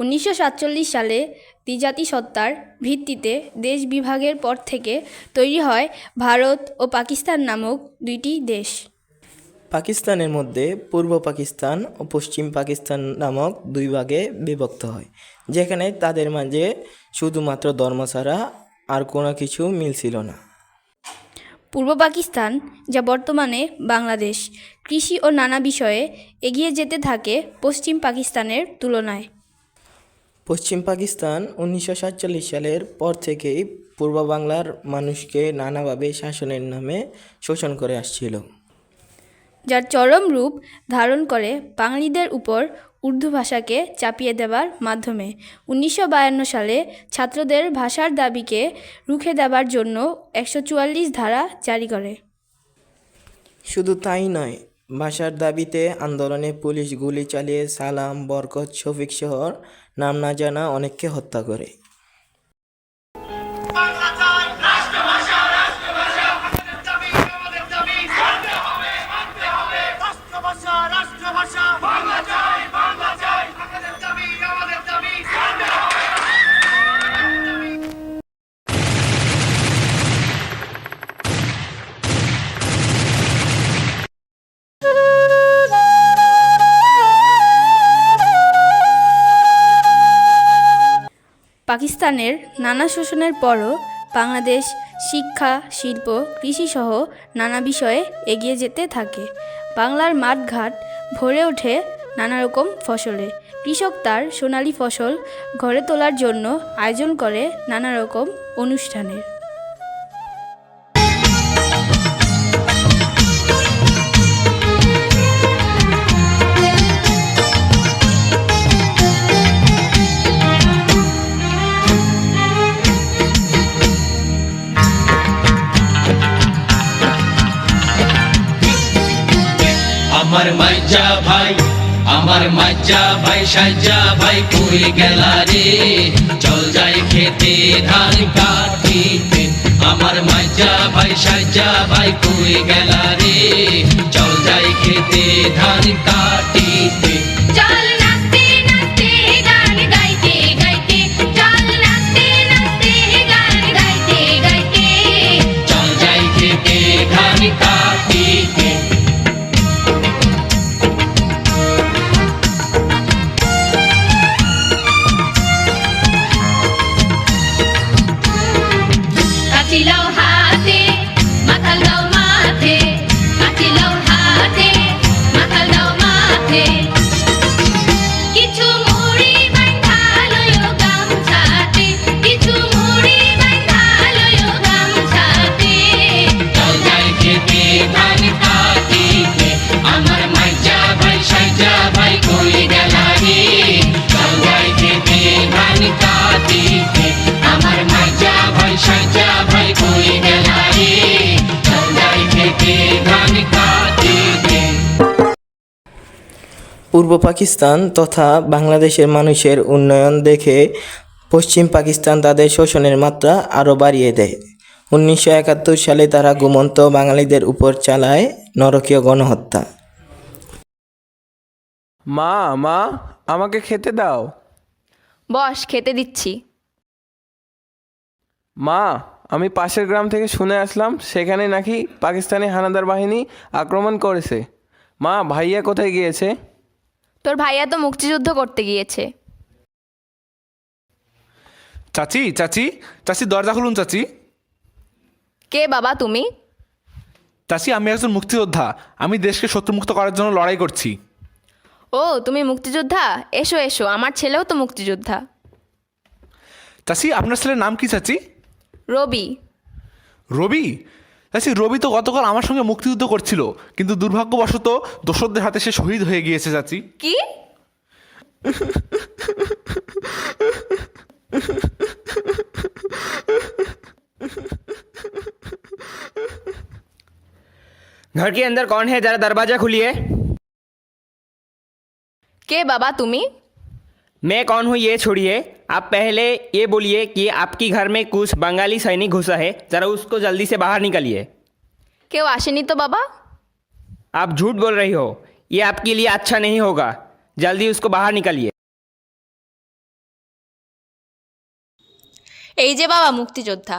উনিশশো সাতচল্লিশ সালে দ্বিজাতিসত্তার ভিত্তিতে দেশ বিভাগের পর থেকে তৈরি হয় ভারত ও পাকিস্তান নামক দুইটি দেশ। পাকিস্তানের মধ্যে পূর্ব পাকিস্তান ও পশ্চিম পাকিস্তান নামক দুই ভাগে বিভক্ত হয় যেখানে তাদের মাঝে শুধুমাত্র ধর্ম ছাড়া আর কোনো কিছু মিল ছিল না। পূর্ব পাকিস্তান যা বর্তমানে বাংলাদেশ কৃষি ও নানা বিষয়ে এগিয়ে যেতে থাকে পশ্চিম পাকিস্তানের তুলনায়। পশ্চিম পাকিস্তান উনিশশো সাতচল্লিশ সালের পর থেকেই পূর্ব বাংলার মানুষকে নানাভাবে শাসনের নামে শোষণ করে আসছিল। যার চরম রূপ ধারণ করে বাঙালিদের উপর উর্দু ভাষাকে চাপিয়ে দেওয়ার মাধ্যমে উনিশশো বায়ান্ন সালে ছাত্রদের ভাষার দাবিকে রুখে দেওয়ার জন্য একশো চুয়াল্লিশ ধারা জারি করে। শুধু তাই নয় ভাষার দাবিতে আন্দোলনে পুলিশ গুলি চালিয়ে সালাম, বরকত, শফিক শহর, নাম না জানা অনেককে হত্যা করে। পাকিস্তানের নানা শোষণের পরও বাংলাদেশ শিক্ষা, শিল্প, কৃষিসহ নানা বিষয়ে এগিয়ে যেতে থাকে। বাংলার মাঠঘাট ভরে ওঠে নানা রকম ফসলে। কৃষক তার সোনালী ফসল ঘরে তোলার জন্য আয়োজন করে নানা রকম অনুষ্ঠানের মাইজা ভাই, আমার মাইজা ভাই, সাজা ভাই কই গেলা রে। চল যাই খেতে ধান কাটিতে, আমার মাজা ভাই, সাজা ভাই কই গেলা রে। চল যাই খেতে ধান কাটিতে। চল পূর্ব পাকিস্তান তথা বাংলাদেশের মানুষের উন্নয়ন দেখে পশ্চিম পাকিস্তান তাদের শোষণের মাত্রা আরও বাড়িয়ে দেয়। উনিশশো একাত্তর সালে তারা ঘুমন্ত বাঙালিদের উপর চালায় নরকীয় গণহত্যা। মা মা আমাকে খেতে দাও। বস খেতে দিচ্ছি। মা আমি পাশের গ্রাম থেকে শুনে আসলাম সেখানে নাকি পাকিস্তানি হানাদার বাহিনী আক্রমণ করেছে। মা ভাইয়া কোথায় গিয়েছে? তোর ভাইয়া তো মুক্তিযুদ্ধ করতে গিয়েছে। চাচি চাচি চাচি দরজা খুলুন চাচি। কে বাবা তুমি? চাচি আমি একজন মুক্তিযোদ্ধা। আমি দেশকে শত্রুমুক্ত করার জন্য লড়াই করছি। ও তুমি মুক্তিযোদ্ধা? এসো এসো আমার ছেলেও তো মুক্তিযোদ্ধা। চাচি আপনার ছেলের নাম কি চাচি? রবি। রবি? চাচি রবি তো গতকাল আমার সঙ্গে মুক্তিযুদ্ধ করছিল কিন্তু দুর্ভাগ্যবশত দোসরদের হাতে সে শহীদ হয়ে গিয়েছে চাচি কি घर के अंदर कौन है जरा दरवाजा खुलिए কে বাবা তুমি मैं कौन हूँ ये छोड़िए आप पहले ये बोलिए कि आपकी घर में कुछ बंगाली सैनिक घुसा है ज़रा उसको जल्दी से बाहर निकालिए কেউ আসেনি তো বাবা आप झूठ बोल रही हो ये आपके लिए अच्छा नहीं होगा जल्दी उसको बाहर निकालिए এই যে বাবা মুক্তিযোদ্ধা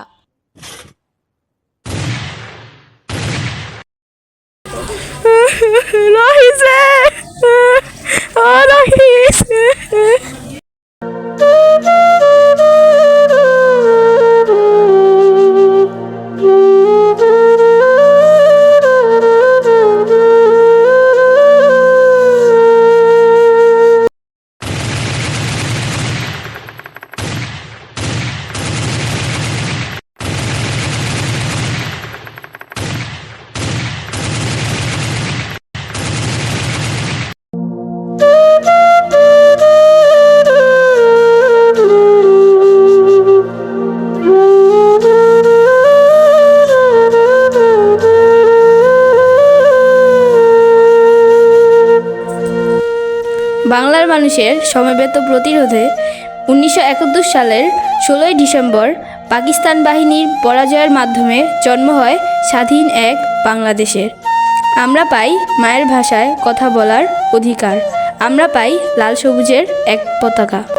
রহিছে ও রহিস মানুষের সমবেত প্রতিরোধে উনিশশো একাত্তর সালের ষোলোই ডিসেম্বর পাকিস্তান বাহিনীর পরাজয়ের মাধ্যমে জন্ম হয় স্বাধীন এক বাংলাদেশের। আমরা পাই মায়ের ভাষায় কথা বলার অধিকার। আমরা পাই লাল সবুজের এক পতাকা।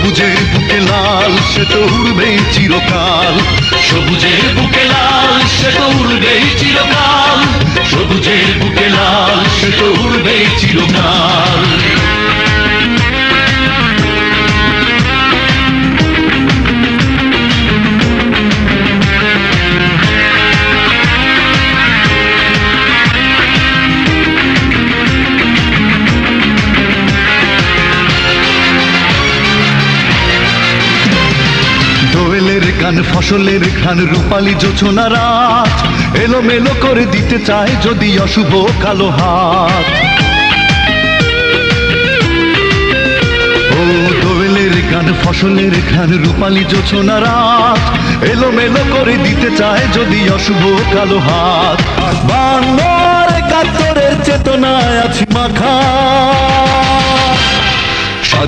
সবুজের বুকে লাল, সে তো উড়বেই চিরকাল। সবুজের বুকে লাল, সে তো উড়বেই চিরকাল। সবুজের বুকে লাল, সে তো উড়বেই চিরকাল। গান ফসলের ঘ্রাণ রূপালী জোছনা রাত এলোমেলো করে দিতে চায় যদি অশুভ কালো হাত। ও ফসলের ঘ্রাণ রূপালী জোছনা রাত এলোমেলো করে দিতে চায় যদি অশুভ কালো হাত। বাংলার কাতরের চেতনায় আছি মাখা।